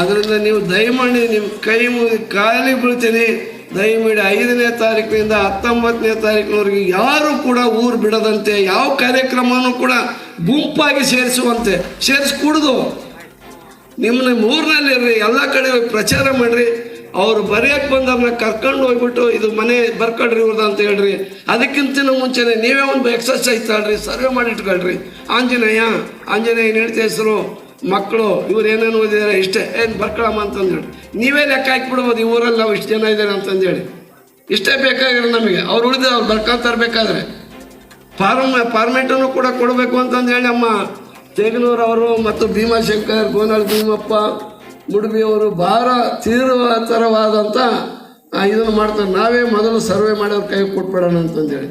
ಅದರಿಂದ ನೀವು ದಯಮಾಡಿ ನಿಮ್ಮ ಕೈ ಮುಗಿ ಕಾಲಿ ಬೀಳ್ತೀನಿ. ದಯಮಾಡಿ ಐದನೇ ತಾರೀಕಿನಿಂದ ಹತ್ತೊಂಬತ್ತನೇ ತಾರೀಕಿನವರೆಗೆ ಯಾರು ಕೂಡ ಊರು ಬಿಡದಂತೆ, ಯಾವ ಕಾರ್ಯಕ್ರಮನೂ ಕೂಡ ಗುಂಪಾಗಿ ಸೇರಿಸುವಂತೆ, ಸೇರಿಸ್ಕೂಡ್ದು. ನಿಮ್ಮನ್ನ ಊರಿನಲ್ಲಿ ಇರ್ರಿ, ಎಲ್ಲ ಕಡೆ ಪ್ರಚಾರ ಮಾಡಿರಿ. ಅವರು ಬರೆಯಕ್ಕೆ ಬಂದವ್ರನ್ನ ಕರ್ಕೊಂಡು ಹೋಗ್ಬಿಟ್ಟು ಇದು ಮನೆ ಬರ್ಕೊಳ್ರಿ ಇವ್ರದ್ದು ಅಂತ ಹೇಳ್ರಿ. ಅದಕ್ಕಿಂತ ಮುಂಚೆನೆ ನೀವೇ ಒಂದು ಎಕ್ಸರ್ಸೈಸ್ ತಗೊಳ್ರಿ ಸರ್ವೆ ಮಾಡಿ ಇಟ್ಕೊಳ್ರಿ. ಆಂಜನೇಯ ಆಂಜನೇಯ ಹೇಳ್ತಾ ಹೆಸರು? ಮಕ್ಕಳು ಇವ್ರು ಏನೇನು ಓದಿದ್ದಾರೆ ಇಷ್ಟೇ. ಏನು ಬರ್ಕೊಳಮ್ಮ ಅಂತಂದೇಳಿ ನೀವೇ ಲೆಕ್ಕ ಹಾಕ್ಬಿಡ್ಬೋದು ಈ ಊರಲ್ಲಿ ನಾವು ಇಷ್ಟು ಜನ ಇದ್ದಾರೆ ಅಂತಂದೇಳಿ ಇಷ್ಟೇ ಬೇಕಾಗಿರೋ ನಮಗೆ. ಅವ್ರು ಉಳಿದ್ರೆ ಅವ್ರು ಬರ್ಕೊಂತ ತರಬೇಕಾದ್ರೆ. ಫಾರ್ಮ್ ಫಾರ್ಮೇಟನ್ನು ಕೂಡ ಕೊಡಬೇಕು ಅಂತಂದೇಳಿ ನಮ್ಮ ಅವರು ಮತ್ತು ಭೀಮಾಶಂಕರ್ ಗೋನಾಳ್ ಭೀಮಪ್ಪ ಮುಡುಬಿ ಅವರು ಭಾರ ಆ, ಇದನ್ನು ಮಾಡ್ತಾರೆ ನಾವೇ ಮೊದಲು ಸರ್ವೆ ಮಾಡೋರು ಕೈ ಕೊಟ್ಬಿಡೋಣ ಅಂತಂದೇಳಿ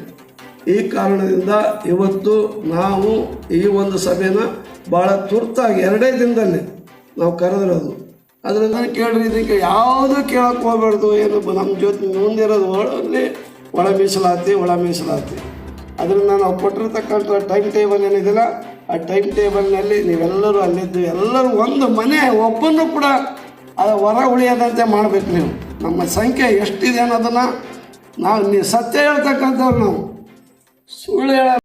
ಈ ಕಾರಣದಿಂದ ಇವತ್ತು ನಾವು ಈ ಒಂದು ಸಭೆನ ಭಾಳ ತುರ್ತಾಗಿ ಎರಡೇ ದಿನದಲ್ಲಿ ನಾವು ಕರೆದಿರೋದು. ಅದರಿಂದ ಕೇಳ್ರಿ ಇದಕ್ಕೆ ಯಾವುದು ಕೇಳಕ್ಕೆ ಹೋಗ್ಬಾರ್ದು, ಏನು ನಮ್ಮ ಜೊತೆ ಮುಂದಿರೋದು ಒಳಗೆ ಒಳ ಮೀಸಲಾತಿ ಒಳ ಮೀಸಲಾತಿ. ಅದರಿಂದ ನಾವು ಕೊಟ್ಟಿರ್ತಕ್ಕಂಥ ಟೈಮ್ ಟೇಬಲ್ ಏನಿದೆಯಲ್ಲ, ಆ ಟೈಮ್ ಟೇಬಲ್ನಲ್ಲಿ ನೀವೆಲ್ಲರೂ ಅಲ್ಲಿದ್ದು ಎಲ್ಲರೂ ಒಂದು ಮನೆ ಒಬ್ಬನ್ನು ಕೂಡ ಅದು ಹೊರ ಉಳಿಯದಂತೆ ಮಾಡಬೇಕು ನೀವು. ನಮ್ಮ ಸಂಖ್ಯೆ ಎಷ್ಟಿದೆ ಅನ್ನೋದನ್ನು ನಾವು ನೀವು ಸತ್ಯ ಹೇಳ್ತಕ್ಕಂಥವ್ರು ನಾವು. ಸುಳ್ಳು ಹೇಳ